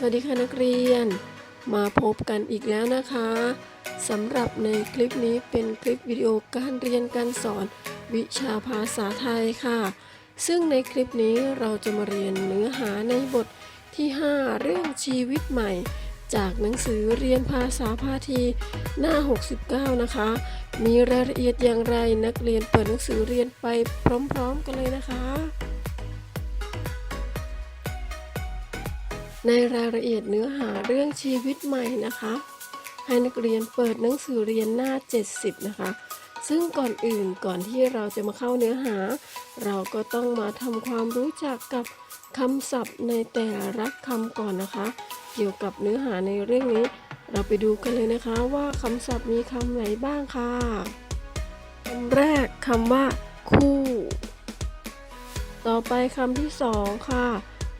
สวัสดีค่ะนักเรียน มาพบกันอีกแล้วนะคะสำหรับในคลิปนี้เป็นคลิปวิดีโอการเรียนการสอนวิชาภาษาไทยค่ะ ซึ่งในคลิปนี้เราจะมาเรียนเนื้อหาในบทที่ 5 เรื่องชีวิตใหม่ จากหนังสือเรียนภาษาพาทีหน้า 69 นะคะ มีรายละเอียดอย่างไรนักเรียนเปิดหนังสือเรียนไปพร้อม ๆ กันเลยนะคะ ในรายละเอียดเนื้อหาเรื่องชีวิตใหม่นะคะ ให้นักเรียนเปิดหนังสือเรียนหน้า 70 นะคะ ซึ่งก่อนอื่นก่อนที่เราจะมาเข้าเนื้อหา เราก็ต้องมาทำความรู้จักกับคำศัพท์ในแต่ละคำก่อนนะคะ เกี่ยวกับเนื้อหาในเรื่องนี้ เราไปดูกันเลยนะคะว่าคำศัพท์มีคำไหนบ้างค่ะคำแรกคำว่า คู่ ต่อไปคำที่สองค่ะ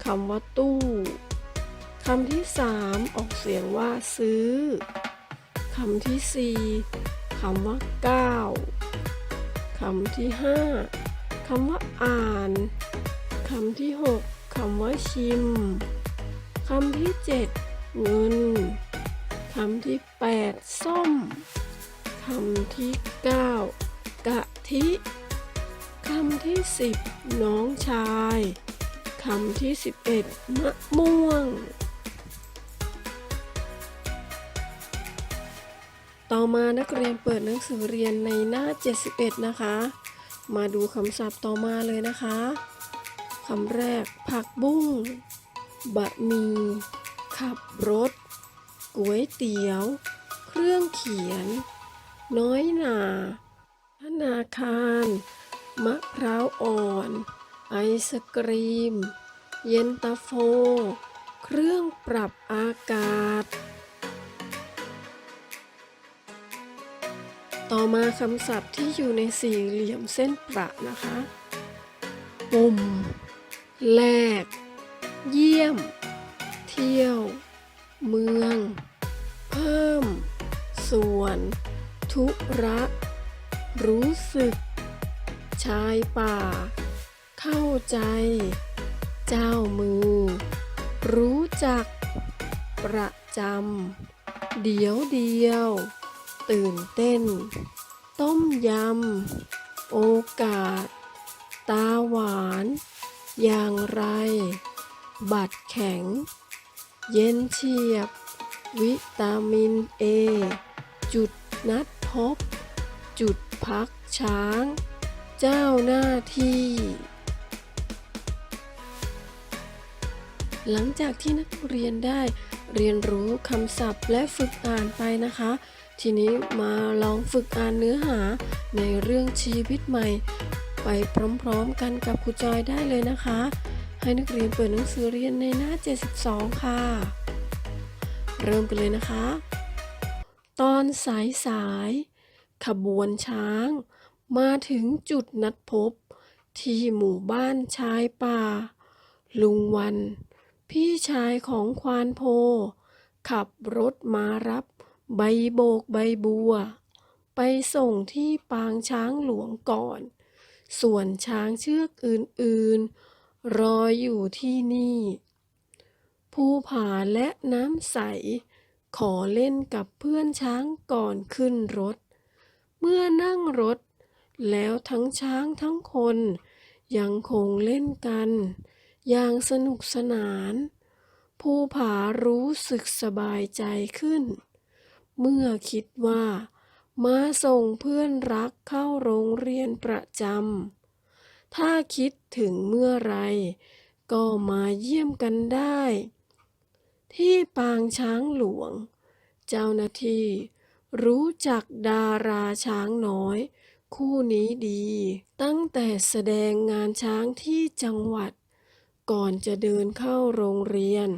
คำว่าตู้ คำที่สามออกเสียงว่าซื้อ คำที่สี่คำว่าก้าวคำที่ห้าคำว่าอ่านคำที่หกคำว่าชิมคำที่เจ็ดเงินคำที่แปดส้มคำที่เก้ากะทิคำที่สิบน้องชายคำที่สิบเอ็ดมะม่วง ต่อมานักเรียนเปิดหนังสือเรียนในหน้า 71 นะคะ มาดูคำศัพท์ต่อมาเลยนะคะคำแรก ผักบุ้ง บะหมี่ขับรถก๋วยเตี๋ยว เครื่องเขียน น้อยหนาธนาคาร มะพร้าวอ่อน ไอศกรีม เย็นตาโฟ เครื่องปรับอากาศ ต่อมาคำศัพท์ที่อยู่ในสี่เหลี่ยมเส้นประนะคะปุ่มแลก เยี่ยม เที่ยว เมือง เพิ่ม ส่วนธุระ รู้สึก ชายป่า เข้าใจ เจ้ามือ รู้จัก ประจำ เดี๋ยวเดียว ตื่นเต้น ต้มยำ โอกาส ตาหวาน อย่างไร บัตรแข็ง เย็นเฉียบ วิตามินเอ จุดนัดพบ จุดพักช้าง เจ้าหน้าที่ หลังจากที่นักเรียนได้ เรียนรู้คำศัพท์และฝึกอ่านไปนะคะ ทีนี้มาลองฝึกอ่านเนื้อหาในเรื่องชีวิตใหม่ ไปพร้อมๆกันกับครูจอยได้เลยนะคะ ให้นักเรียนเปิดหนังสือเรียนในหน้า 72 ค่ะ เริ่มกันเลยนะคะ ตอนสายสายขบวนช้าง มาถึงจุดนัดพบ ที่หมู่บ้านชายป่า ลุงวัน พี่ชายของควานโพ ขับรถมารับใบโบกใบบัว ไปส่งที่ปางช้างหลวงก่อน ส่วนช้างเชือกอื่นๆ รออยู่ที่นี่ ภูผาและน้ำใส ขอเล่นกับเพื่อนช้างก่อนขึ้นรถ เมื่อนั่งรถ แล้วทั้งช้างทั้งคน ยังคงเล่นกัน อย่างสนุกสนาน ภูผารู้สึกสบายใจขึ้น เมื่อคิดว่า มาส่งเพื่อนรักเข้าโรงเรียนประจำ ถ้าคิดถึงเมื่อไร ก็มาเยี่ยมกันได้ ที่ปางช้างหลวง เจ้าหน้าที่รู้จักดาราช้างน้อย คู่นี้ดี ตั้งแต่แสดงงานช้างที่จังหวัด ก่อนจะเดินเข้าโรงเรียน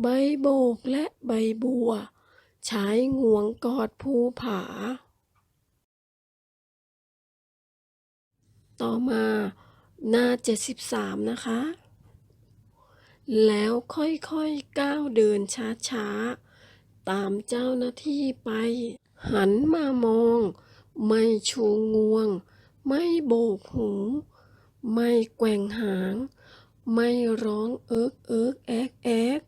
ใบโบกและใบบัว ใช้งวงกอดภูผา ต่อมาหน้า 73 นะคะ แล้วค่อยๆก้าวเดินช้าๆ ตามเจ้าหน้าที่ไป หันมามอง ไม่ชูงวง ไม่โบกหู ไม่แกว่งหาง ไม่ร้องเอิกเอิกแอกแอก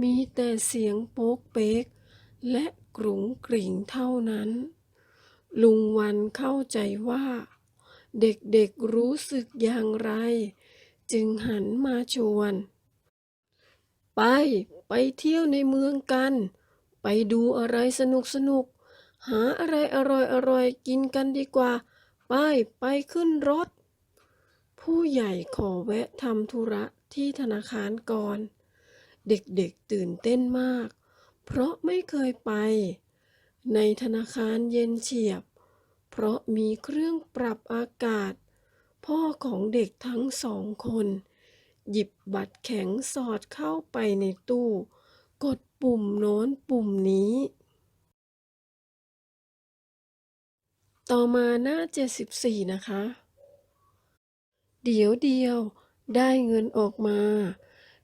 มีแต่เสียงโป๊กเป๊ก และกรุงกริ่งเท่านั้น ลุงวันเข้าใจว่า เด็กๆรู้สึกอย่างไร จึงหันมาชวน ไป ไปเที่ยวในเมืองกัน ไปดูอะไรสนุกสนุกๆหาอะไรอร่อยอร่อยๆกินกันดีกว่า ไป ไปขึ้นรถ ผู้ใหญ่ขอแวะทำธุระที่ธนาคารก่อน เด็กๆตื่นเต้นมาก เพราะไม่เคยไป ในธนาคารเย็นเฉียบ เพราะมีเครื่องปรับอากาศ พ่อของเด็กทั้งสองคน หยิบบัตรแข็งสอดเข้าไปในตู้ กดปุ่มโน้นปุ่มนี้ ต่อมาหน้า 74 นะคะ เดี๋ยวเดียว ได้เงินออกมา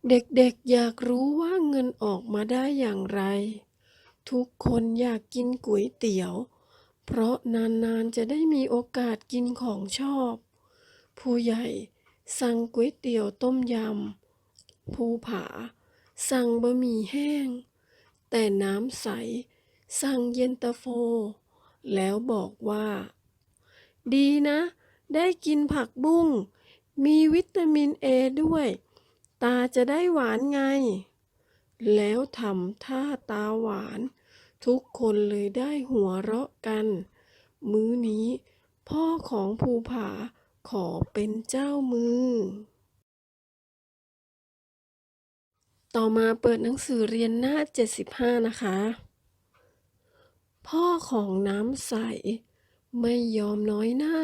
เด็กๆอยากรู้ว่าเงินออกมาได้อย่างไร ทุกคนอยากกินก๋วยเตี๋ยว เพราะนานๆจะได้มีโอกาสกินของชอบ ผู้ใหญ่สั่งก๋วยเตี๋ยวต้มยำผู้ผา สั่งบะหมี่แห้ง แต่น้ำใส สั่งเย็นตาโฟ แล้วบอกว่า ดีนะ ได้กินผักบุ้ง มีวิตามินเอด้วย ตาจะได้หวานไง แล้วทำท่าตาหวาน ทุกคนเลยได้หัวเราะกัน มื้อนี้ พ่อของภูผาขอเป็นเจ้ามือ ต่อมาเปิดหนังสือเรียนหน้า 75 นะคะ พ่อของน้ำใส ไม่ยอมน้อยหน้า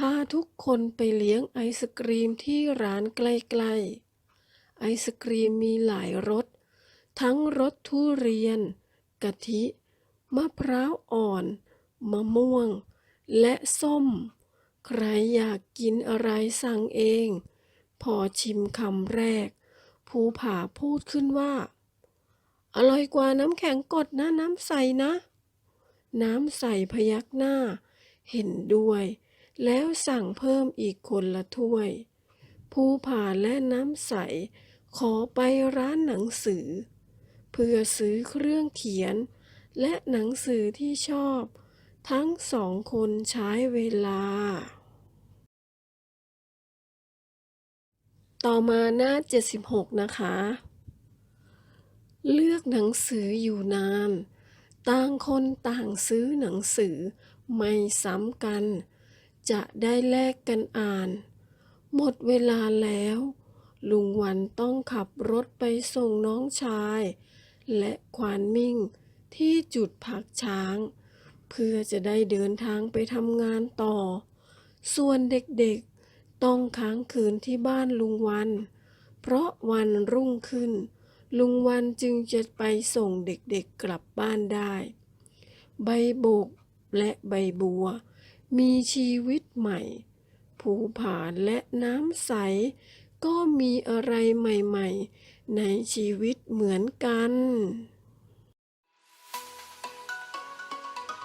พาทุกคนไปเลี้ยงไอศกรีมที่ร้านใกล้ๆ ไอศกรีมมีหลายรส ทั้งรสทุเรียน กะทิ มะพร้าวอ่อน มะม่วง และส้ม ใครอยากกินอะไรสั่งเอง พอชิมคำแรก ภูผาพูดขึ้นว่า อร่อยกว่าน้ำแข็งกดนะน้ำใสนะ น้ำใสพยักหน้า เห็นด้วย แล้วสั่งเพิ่มอีกคนละถ้วยภูผาและน้ำใส ขอไปร้านหนังสือ เพื่อซื้อเครื่องเขียน และหนังสือที่ชอบ ทั้งสองคนใช้เวลา ต่อมาหน้า 76 นะคะ เลือกหนังสืออยู่นาน ต่างคนต่างซื้อหนังสือไม่ซ้ำกัน จะได้แลกกันอ่าน หมดเวลาแล้ว ลุงวันต้องขับรถไปส่งน้องชาย และควานมิ่งที่จุดพักช้าง เพื่อจะได้เดินทางไปทำงานต่อ ส่วนเด็กๆต้องค้างคืนที่บ้านลุงวัน เพราะวันรุ่งขึ้น ลุงวันจึงจะไปส่งเด็กๆกลับบ้านได้ ใบโบกและใบบัว มีชีวิตใหม่ ภูผาและน้ำใส ก็มีอะไรใหม่ๆ ในชีวิตเหมือนกัน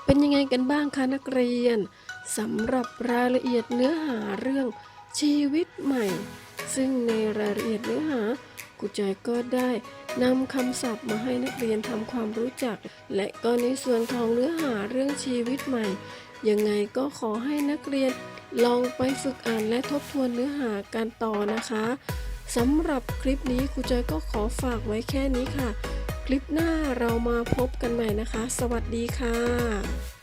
เป็นยังไงกันบ้างคะนักเรียนสำหรับรายละเอียดเนื้อหาเรื่องชีวิตใหม่ ซึ่งในรายละเอียดเนื้อหาครูจอยก็ได้นำคำศัพท์มาให้นักเรียนทำความรู้จัก และก็ในส่วนของเนื้อหาเรื่องชีวิตใหม่ ยังไงก็ขอให้นักเรียนลองไปฝึกอ่านและทบทวนเนื้อหากันต่อนะคะสำหรับคลิปนี้ครูจอยก็ขอฝากไว้แค่นี้ค่ะ คลิปหน้าเรามาพบกันใหม่นะคะ สวัสดีค่ะ